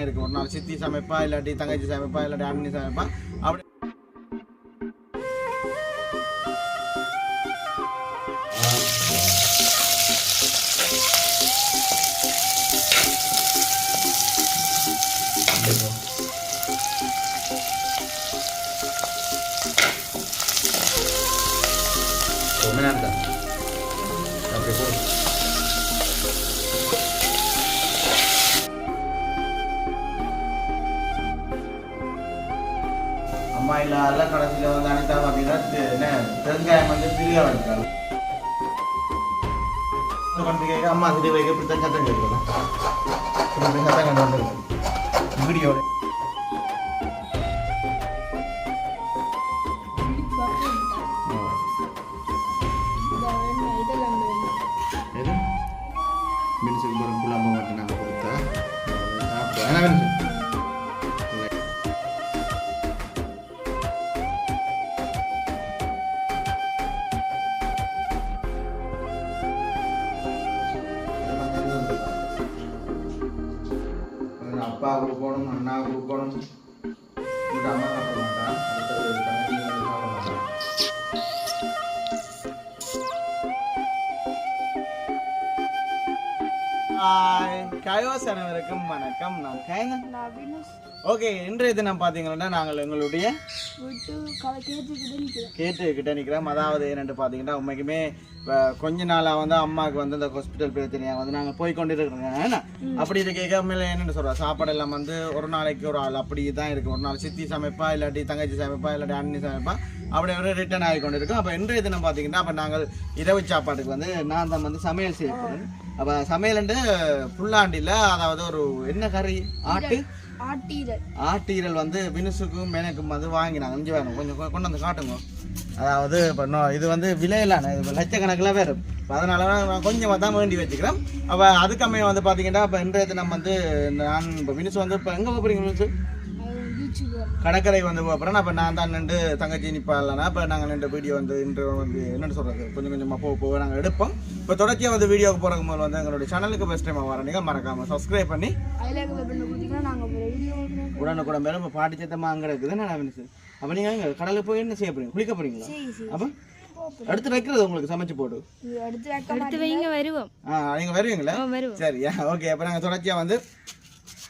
இருக்கு ஒரு நாள் சித்தி சமைப்பா இல்லாட்டி தங்கச்சி சமைப்பா இல்லாட்டி அண்ணி சமைப்பா. அப்படி அம்மா இல்லாத கடைசியில் வந்து அனிதா பார்த்தீங்கன்னா பெருங்காயம் வந்து திரிய வைக்கிறாங்க கொண்டு கேட்க அம்மா திரி வைக்க இப்படி தான் சத்தம் கேட்கலாம் இப்படி சத்தம் கண்டு வந்துருக்கு எது? மினிசுக்கு மட்டும் நாங்கள் கொடுத்தா. என்ன மினிசு ஹாய் கயோஸ் அனைவருக்கும் வணக்கம். நான் கைனன் ஓகே இன்றைய தினம் பார்த்தீங்கன்னா நாங்கள் எங்களுடைய கேட்டு கிட்ட நிற்கிறோம் அதாவது என்னென்னு பார்த்தீங்கன்னா உண்மைக்குமே கொஞ்ச நாளாக வந்து அம்மாவுக்கு வந்து இந்த ஹாஸ்பிட்டல் பிரச்சனையாக வந்து நாங்கள் போய் கொண்டு இருக்கிறோங்க ஏன்னா அப்படி இருக்க கேட்காமல என்னென்னு சொல்கிறோம் சாப்பாடு எல்லாம் வந்து ஒரு நாளைக்கு ஒரு ஆள் அப்படி தான் இருக்கு ஒரு நாள் சித்தி சமைப்பா இல்லாட்டி தங்கச்சி சமைப்பா இல்லாட்டி அண்ணி சமைப்பா. அப்படி ஒரு ரிட்டர்ன் ஆகி கொண்டு இருக்கோம் அப்போ இன்றைய தினம் பார்த்தீங்கன்னா அப்போ நாங்கள் இரவு சாப்பாட்டுக்கு வந்து நான் தான் வந்து சமையல் செய்ய போகிறேன் அப்போ சமையல்ண்டு புல்லாண்டியில் அதாவது ஒரு என்ன கறி? ஆட்டு? ஆட்டீரல் வந்து வினுசுக்கும் மேனக்கும் வந்து வாங்கினாங்க. இஞ்சி வேணும் கொஞ்சம் கொண்டு வந்து காட்டுங்க. அதாவது இப்போ இது வந்து விலையிலான இது லட்சக்கணக்கில் வேறு அதனால தான் நான் கொஞ்சமாக தான் வேண்டி வச்சுக்கிறேன். அப்போ அதுக்கம்மையை வந்து பார்த்தீங்கன்னா இப்போ இன்றைய தினம் வந்து நான் இப்போ வினுசு வந்து இப்போ எங்கே போகிறீங்க வினுசு? கடற்கரை வந்து போகிறேன் அப்போ நான் தான் நின்று தங்கச்சி நிற்பாடலனா இப்போ நாங்கள் நின்று வீடியோ வந்து இன்று வந்து என்னென்னு சொல்கிறது கொஞ்சம் கொஞ்சமாக போக போக நாங்கள் எடுப்போம். இப்போ தொடர்ச்சியாக வந்து வீடியோக்கு போகிறக்கு முதல்ல வந்து எங்களுடைய சேனலுக்கு ஃபஸ்ட் டைம் வரீங்க மறக்காமல் சப்ஸ்கிரைப் பண்ணி உடனுக்குடன் மேலும் இப்போ பாட்டி சத்தமாக அங்கே இருக்குது. நான் வினுசு அப்போ நீங்கள் அங்கே கடலுக்கு போய் என்ன செய்ய போகிறீங்க குளிக்க போகிறீங்களா அப்போ எடுத்து வைக்கிறது உங்களுக்கு சமைச்சு போட்டு அடுத்து வைங்க வருவோம். ஆ நீங்கள் வருவீங்களா? ஆ, வருவோம். சரி ஓகே அப்போ நாங்கள் தொடர்ச்சியாக வந்து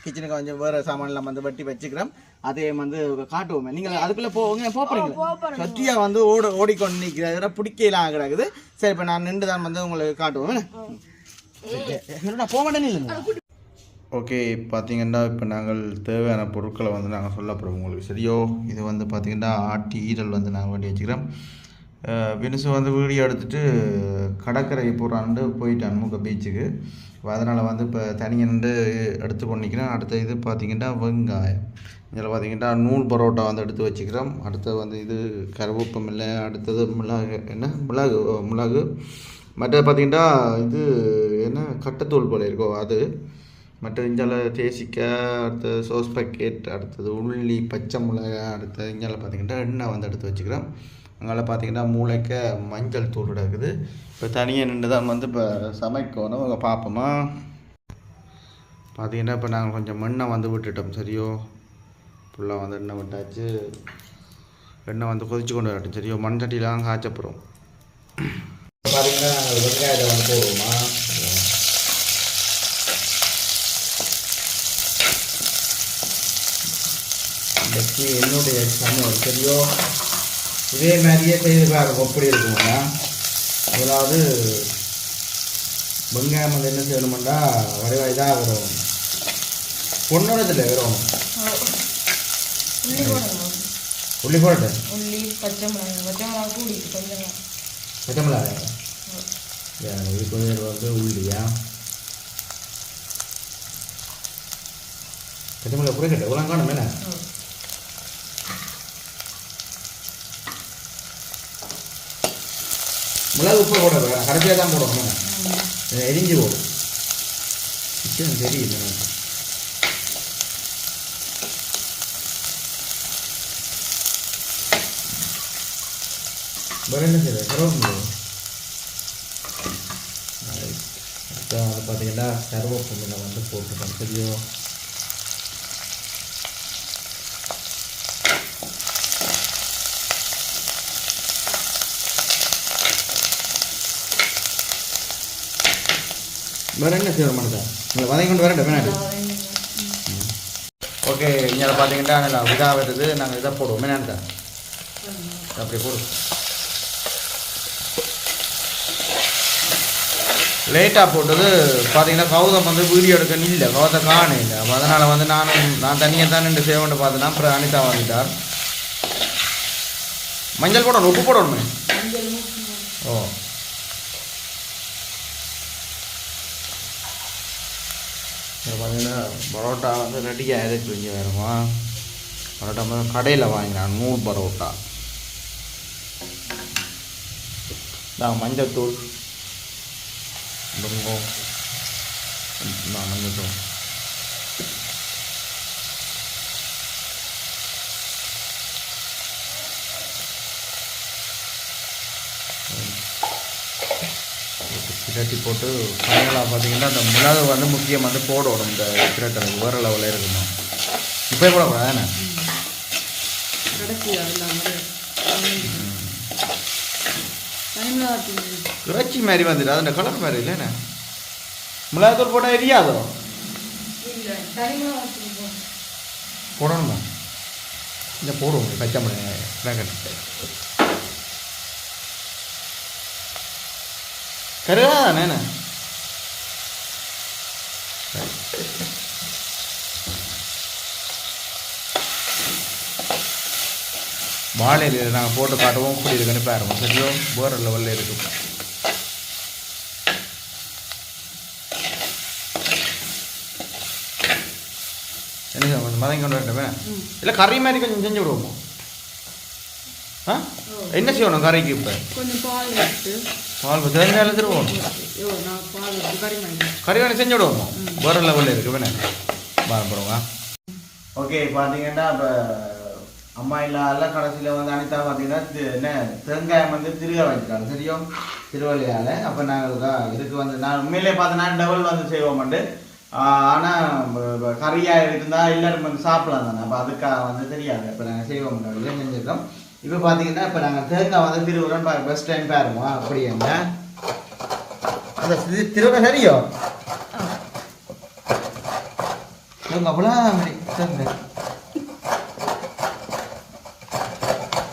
கிச்சனுக்கு கொஞ்சம் வேறு சாமான்லாம் வந்து வெட்டி வச்சுக்கிறோம். அதே வந்து காட்டுவோமே. நீங்கள் அதுக்குள்ளே போங்க போகிறீங்களா சத்தியா வந்து ஓட ஓடிக்கொண்டு நிற்கிற பிடிக்கலாம் கிடக்குது. சரி இப்போ நான் நின்று தான் வந்து உங்களுக்கு காட்டுவோம் என்ன? போக மாட்டேன்னு இல்லைங்க ஓகே பார்த்தீங்கன்னா இப்போ நாங்கள் தேவையான பொருட்களை வந்து நாங்கள் சொல்ல போகிறோம் உங்களுக்கு. சரியோ? இது வந்து பார்த்தீங்கன்னா ஆட்டி ஈரல் வந்து நாங்கள் வேண்டி வச்சுக்கிறோம். வினுசு வந்து வீடியோ எடுத்துட்டு கடற்கரை போகிறான்ட்டு போயிட்டான் மூக்க பீச்சுக்கு. இப்போ அதனால் வந்து இப்போ தனியாக நின்று எடுத்து கொண்டிக்கிறேன் அடுத்த இது பார்த்தீங்கன்னா வெங்காயம். இதில் பார்த்திங்கன்னா நூல் பரோட்டா வந்து எடுத்து வச்சுக்கிறோம். அடுத்தது வந்து இது கருவேப்பம் இல்லை அடுத்தது மிளகு என்ன? மிளகு மிளகு. மற்ற பார்த்திங்கன்னா இது என்ன? கட்டத்தூள் போல இருக்கோ அது. மற்ற இஞ்சால தேசிக்காய் அடுத்தது சோஸ் பாக்கெட் அடுத்தது உள்ளி பச்சை மிளகாய் அடுத்தது இஞ்சால பார்த்தீங்கன்னா எண்ணெய் வந்து எடுத்து வச்சுக்கிறோம். அதனால் பார்த்தீங்கன்னா மூளைக்க மஞ்சள் தூள் இருக்குது இப்போ தனியாக நின்று தான் வந்து இப்போ சமைக்கணும். பார்ப்போமா பார்த்தீங்கன்னா இப்போ நாங்கள் கொஞ்சம் மண்ணை வந்து விட்டுட்டோம். சரியோ? ஃபுல்லாக வந்து எண்ணெய் விட்டாச்சு. எண்ணெய் வந்து கொதிச்சு கொண்டு வரட்டும். சரியோ? மண் சட்டிலாம் காய்ச்ச போகிறோம் பார்த்தீங்கன்னா வெங்காயத்தை வந்து போடுவோமா. இன்றைக்கு என்னுடைய சமையல். சரியோ? இதே மாதிரியே செய்து பாருங்க எப்படி இருக்குமாண்ணா அதாவது வெங்காயம் வந்து என்ன செய்யணுமெண்டா வடிவாய் தான் வரும் பொண்ணோடதில்லை வரும் உள்ளி போட்டு உள்ளி பச்சை மிளகாய் பச்சை மிளகாய் கூடி கொஞ்சம் பச்சை மிளகாய். இது கொஞ்சம் வந்து உள்ளியா? பச்சை மிளகாய் புரியக்கட்ட உலகம் காணும் மிளகு உப்பு போட கடைசியாக தான் போடணும். எரிஞ்சு போடும். தெரியல எனக்கு வேறு என்ன செய்யுது கருவேப்பிலை. அடுத்து அது பார்த்தீங்கன்னா கருவேப்பிலை வந்து போட்டுட்டோம் சரியோ வேற என்ன செய்யணும் மனதா நீங்கள் வதங்கி கொண்டு வரேன். பின்னாடி ஓகே இங்கே பார்த்தீங்கன்னா நல்லா இதாக வருது நாங்கள் இதை போடுவோம். மினாண்டா அப்படி போடுவோம் லேட்டாக போட்டது பார்த்தீங்கன்னா கௌதம் வந்து வீடியோ எடுக்க இல்லை கௌதம் காண இல்லை. அப்போ அதனால் வந்து நானும் நான் தனியாக தான் நின்று சேவன்ட்டு பார்த்தேன்னா அப்புறம் அனிதா வந்துட்டார். மஞ்சள் போடணும் உப்பு போடணுமே? ஓ. இப்போ பார்த்தீங்கன்னா பரோட்டா வந்து ரெடியாக ஆயிரத்தி இங்கே வேறுமா பரோட்டா வந்து கடையில் வாங்கினான். நூறு பரோட்டா. நான் மஞ்சள் தூள் மஞ்சள் தூள் பிரட்டி போட்டு ஃபைனலாக பார்த்தீங்கன்னா அந்த மிளகு வந்து முக்கியம் வந்து போடணும். இந்த பிரட்டலுக்கு வேறு லெவலில் இருக்குமா இப்போ தானே கடைசி அதெல்லாம் தனிமிளகாத்தூள் இறைச்சி மாதிரி வந்துட்டு அது கலர் மாதிரி இல்லைண்ணே மிளகாத்தூள் போட்டால் எரியாதோ? இல்லை. போடணுமா. இந்த போடுவோம் பச்சை மிளகாய் பேக்கெட் கருவா தானே வாழையில் நாங்கள் போட்டு காட்டுவோம் இப்படி இருக்குன்னு பாருங்க சரியோ? வேறு லெவலில் இருக்கும் என்ன கொஞ்சம் மதங்கி கொண்டு வரட்டுமே? இல்லை கறி மாதிரி கொஞ்சம் செஞ்சு விடுவோமோ? ஆ? என்ன செய்யணும்? கறிக்கு இப்போ? கொஞ்சம் பால் எடுத்து. பால் தேங்காயில் திருவோம் ஐயோ நான் பால் எடுத்து கறி வேணும் செஞ்சு விடுவோமோ. வேறு லெவலில் இருக்கு. வேணே. பாருங்க ஓகே பார்த்தீங்கன்னா இப்போ அம்மா இல்லாத கடைசியில் வந்து அனிதா பார்த்தீங்கன்னா என்ன தேங்காயம் வந்து திருக வச்சுட்டாங்க தெரியும்? திருவள்ளியால். அப்போ நாங்கள் தான் இதுக்கு வந்து நான் உண்மையிலே பார்த்தோன்னா டபுள் வந்து செய்வோம்ண்டு ஆனால் கறியாக இருந்தால் எல்லாரும் வந்து சாப்பிடலாம் தானே. அப்போ அதுக்காக வந்து தெரியாது. இப்போ நாங்கள் செய்வோம். செஞ்சுருக்கோம். இப்போ பார்த்தீங்கன்னா இப்போ நாங்கள் தேங்காய் வந்து திருவுரன் ஃபஸ்ட் டைம் பாருங்க. அப்படிங்க அந்த தி- திருவிழா சரியோ? இவங்க அவ்வளோ தேங்காய்.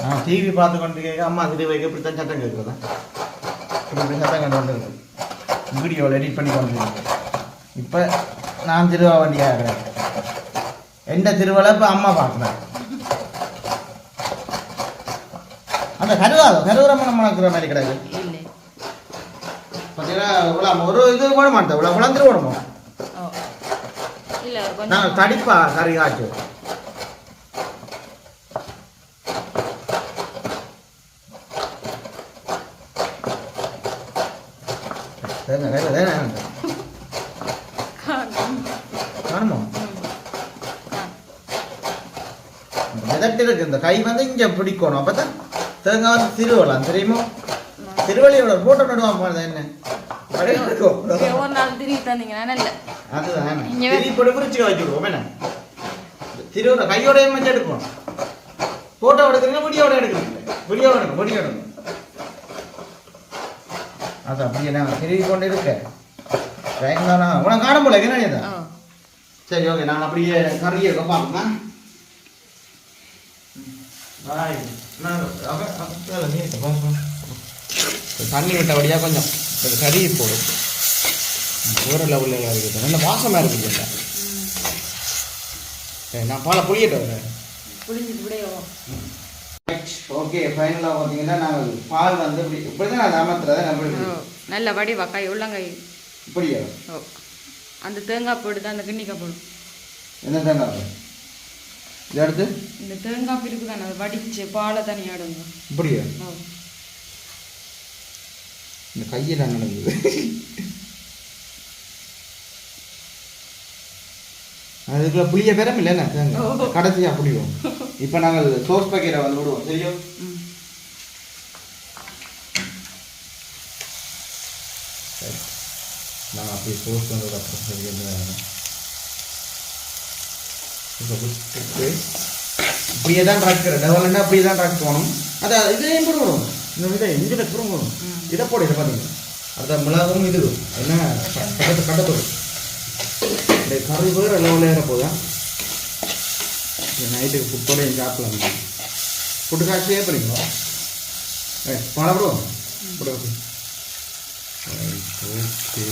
ஆ டிவி பார்த்து கொண்டு கேட்க அம்மா திரு வைக்க இப்படி தான் சத்தம் கேட்குறதா? இப்படி சத்தம் கண்டு கொண்டு வீடியோவில் எடிட் பண்ணி கொண்டு இப்போ நான் திருவா வண்டியாக இருக்கிறேன். எந்த திருவிழா? இப்போ அம்மா பார்க்குறேன் அந்த கருவாதம் கருவரம்மன் மணக்கிற மாதிரி கிடையாது. பார்த்தீங்கன்னா ஒரு இது போட மாட்டேன். இவ்வளோ குழந்தை ஓ. இல்லை நான் தடிப்பா கறி இருக்கு. இந்த கை வந்து இங்க பிடிக்கணும். அப்பதான் தேங்காய் திருவலாம் தெரியுமோ? திருவள்ளியோட போட்டோ நடுவான் போனது என்ன. ஒரு நாள் திரும்பி தந்தீங்கன்னா நல்ல அதுதான். திரி போட்டு பிரிச்சு வச்சுடுவோம் என்ன? திருவிழா கையோட மச்சு எடுப்போம். போட்டோ எடுக்கிறீங்க வீடியோட எடுக்கிறீங்க வீடியோ எடுக்கும் வீடியோ எடுக்கும் அது அப்படியே நான் திரும்பி கொண்டு இருக்கேன் உனக்கு காண முடியல என்ன சரி ஓகே நான் அப்படியே கறி இருக்க பார்க்கலாம் தண்ணி விட்டபடியா கொஞ்சம் இந்த கறி போடும் ஒரு லெவலில் இருக்குது நல்ல வாசமாக இருக்குது இல்லை. சரி நான் பாலை புளியிட்டு வரேன். புளிஞ்சிட்டு விடையோ ஓகே ஃபைனலாக பார்த்தீங்கன்னா நாங்கள் பால் வந்து இப்படி இப்படி தான் நான் அமர்த்துறதை நம்ம நல்ல வடிவா கை உள்ளங்கை. இப்படியா? ஓ அந்த தேங்காய் போட்டு தான் அந்த கிண்ணிக்காய் போடும் என்ன தேங்காய் இதை இந்த தேங்காய் பிரிப்பு தானே அதை வடிச்சு பாலை தனியாக எடுங்க இப்படியா இந்த கையில் நடந்தது அதுக்குள்ள புளிய பெறம் இல்லைண்ணா தேங்காய். கடைசியாக புளியும். இப்போ நாங்கள் சோஸ் பக்கெட்டை வந்து விடுவோம். தெரியும் நாங்கள் அப்படியே சோஸ் வந்ததுக்கு அப்புறம் சரி என்ன விட்டுட்டு இப்படியே தான் ட்ராக்டர் டெவலப்னா அப்படியே தான் ட்ராக் போகணும் அதை இதையும் போடணும் இந்த இதை இதில் போடணும் இதை போட இதை பார்த்தீங்க அடுத்த மிளகும் இது என்ன கட்டத்து கட்டத்தோடு இந்த கறி பேர் லெவலில் ஏற போதா நைட்டுக்கு ஃபுட்டோட எங்கள் சாப்பிடலாம் ஃபுட்டு காய்ச்சி ஏற்படுங்களா ஏ பழம் ஃபுட்டு காய்ச்சி ஓகே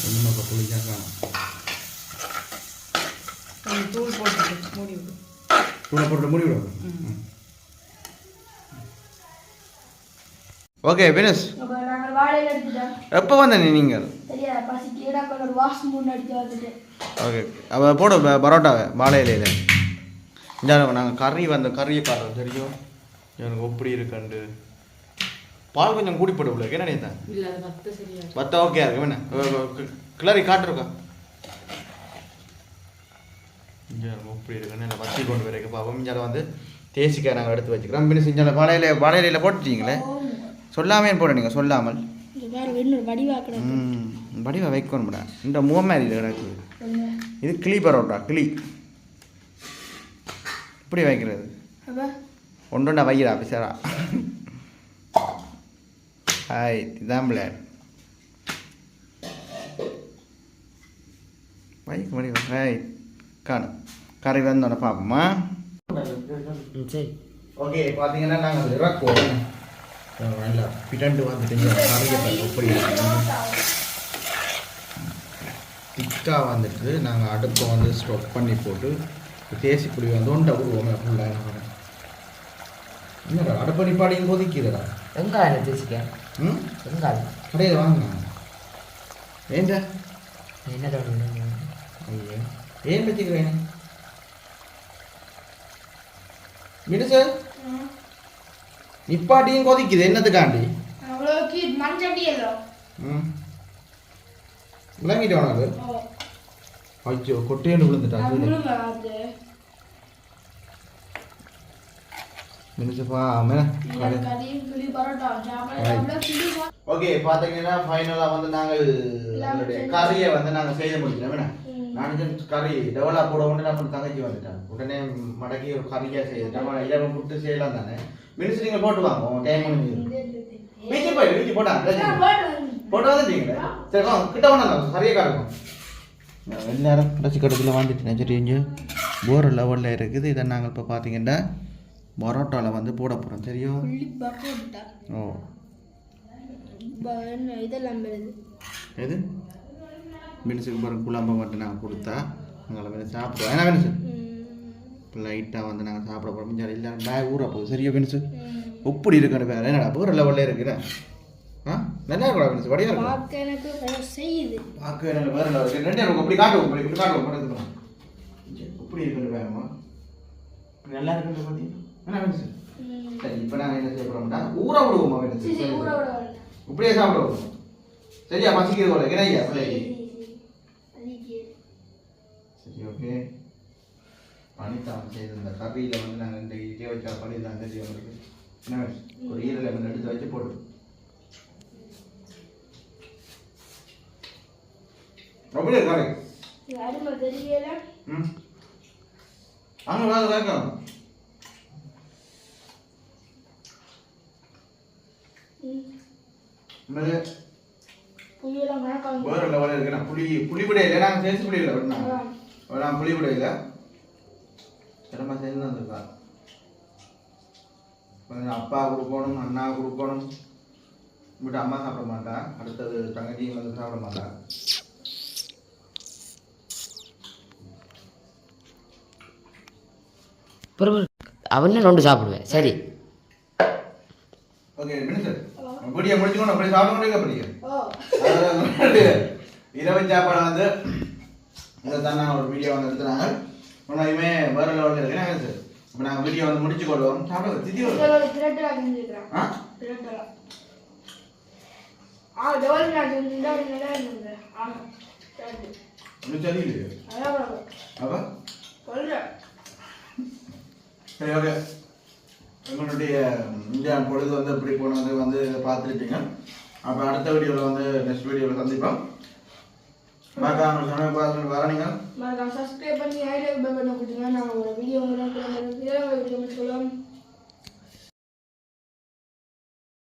ஒன்றுமே இப்போ புளிச்சாக்கா கொஞ்சம் தூள் போட்டு மூடி விடு தூளை போட்டு மூடி விடுவோம் ஓகே வினஸ் எப்போ வந்த நீ நீங்கள் ஓகே அவ போடு பரோட்டாவை வாழை இலையில இந்த நாங்கள் கறி வந்த கறியை காட்டுறோம் தெரியும் எனக்கு எப்படி இருக்குண்டு பால் கொஞ்சம் கூடி போட்டு பிள்ளை என்ன நினைத்தேன் இல்ல அது பத்து சரியா இருக்கு. பத்தா ஓகே இருக்கு என்ன கிளறி காட்டுருக்கா இங்கே இருக்குன்னு இல்லை வத்தி கொண்டு வரைக்கும் பாப்போம். இங்கே வந்து தேசிக்காய் நாங்கள் எடுத்து வச்சுக்கிறோம். பின்ன செஞ்சால வாழையில வாழை இலையில போட்டுட்டீங்களே? சொல்லாமே போட நீங்கள் சொல்லாமல். வடிவ வைக்கணும்டா. இந்த மூவமேரி கிடக்குது இது கிளி பரோட்டா கிளி. இப்படி வைக்கிறது? ஒன்றுண்டா வைக்கிறா பிசாரா ஹாய் இதான் பிள்ளையார் வைக்க முடியும்? ஹாய் காணும் கறி வந்தோட பார்ப்போமா சரி ஓகே பார்த்தீங்கன்னா நாங்கள் இறக்குவோம் நல்லா பிடண்டு வந்துட்டு கறியை எப்படி திக்காக வந்துட்டு நாங்கள் அடுப்பை வந்து ஸ்டொப் பண்ணி போட்டு தேசி புளி வந்து ஒன்றை விடுவோம் ஃபுல்லாக என்ன என்னடா அடுப்பை நிப்பாடியும் கொதிக்கிறடா வெங்காயம் தேசிக்க ம் வெங்காயம் கடையில் வாங்க ஏன்டா என்ன தோணுது ஐயோ ஏன் வச்சுக்கிறேன் மினிசு நிப்பாட்டியும் கொதிக்குது. என்னத்துக்காண்டி? அவ்வளோக்கு எல்லாம் ம். விளங்கிட்டு உனக்கு. ஐயோ கொட்டையண்டு விழுந்துட்டா கீழே. அது மினிசுப்பா மேல. கறி கிளி பரோட்டா சாப்பிட கிளி ஓகே பாத்தீங்கன்னா ஃபைனலா வந்து நாங்கள் கறியை வந்து நாங்க செய்ய முடியல என்ன? நான் கறி டெவலா போட உடனே நம்ம தங்கச்சி வந்துட்டான் உடனே மடக்கி ஒரு கறியா செய்துட்டோம் இரவு புட்டு செய்யலாம் தானே? மினிசு நீங்க போட்டு வாங்க டைம் முடிஞ்சு வீச்சு போயிடு வீச்சு போட்டா போட்டு வந்துட்டீங்களே சரி வாங்க கிட்ட வேணாம் சரியா காருக்கும் எல்லாரும் கடைசி கட்டத்தில் வந்துட்டு சரி இங்கே போர் லெவலில் இருக்குது. இதை நாங்கள் இப்போ பார்த்தீங்கன்னா பரோட்டாவில் வந்து போட போகிறோம் தெரியும் ஓ. இதெல்லாம் எது? மினிசுக்கு பிறகு குழம்பு மட்டும் நாங்கள் கொடுத்தா எங்களை வந்து சாப்பிடுவோம். ஏன்னா மினிசு இப்போ லைட்டாக வந்து நாங்கள் சாப்பிட போகிறோம் சரி இல்லை பேக் ஊற போகுது. சரியா மினிசு எப்படி இருக்குன்னு வேறு என்னடா போகிற லெவலில் இருக்குல்ல ஆ? நல்லா இருக்கா மினிசு வடியாக இருக்கும் பார்க்க எனக்கு செய்யுது. பார்க்க எனக்கு வேறு லெவல் ரெண்டே இருக்கும் இப்படி காட்டுவோம் இப்படி காட்டுவோம் எப்படி இருக்குன்னு வேணுமா நல்லா இருக்குன்னு பார்த்தீங்க என்ன மினிசு சரி இப்போ நாங்கள் என்ன செய்ய போகிறோம்னா ஊற விடுவோமா மினிசு. இப்படியே சாப்பிடுவோம். சரியா பசிக்கிறது போல. கிடையா பிள்ளைக்கு சரி ஓகே அனிதா செய்த இந்த கறியில் வந்து நாங்கள் இந்த இதே வச்சா பண்ணி தான் தெரியும் உங்களுக்கு என்ன? ஒரு ஈரலை வந்து எடுத்து வச்சு போடு. ரொம்ப ம். அங்கே வாங்க கணக்காங்க வேற லெவலில் இருக்கு. நான் புளி புளி விட இல்லை நாங்கள் சேர்த்து புளி இல்லை நான் புளி விட இல்லை சிரம சேர்ந்து வந்திருக்கா கொஞ்சம் அப்பா கொடுக்கணும் அண்ணா கொடுக்கணும். இப்படி அம்மா சாப்பிட மாட்டா அடுத்தது தங்கச்சியும் வந்து சாப்பிட மாட்டா பிறகு அவனே நொண்டு சாப்பிடுவேன்? சரி. ஓகே மினிஸ்டர் இப்படியே முடிச்சுக்கணும் அப்படி சாப்பிட முடியுங்க அப்படியே இரவு சாப்பாடு வந்து இதை தான் நான் ஒரு வீடியோ வந்து எடுத்துனாங்க உண்மையுமே வேற லெவலில் இருக்கு நாங்கள் சார் இப்போ நாங்கள் வீடியோ வந்து முடிச்சு கொள்வோம் சாப்பிடுங்க திதி ஒன்றும் பரவாயில்ல. அப்போ? சரி ஓகே எங்களுடைய இந்தியா பொழுது வந்து எப்படி போனது வந்து பார்த்துருப்பீங்க. அப்போ அடுத்த வீடியோவில் வந்து நெக்ஸ்ட் வீடியோவில் சந்திப்போம். மறக்காம சமயம் பார்த்து வர நீங்கள் மறக்காம சப்ஸ்கிரைப் பண்ணி ஐடியா பெல் பண்ண கொடுத்துங்க நான் ஒரு வீடியோ உங்களுக்கு வீடியோ சொல்லுவோம்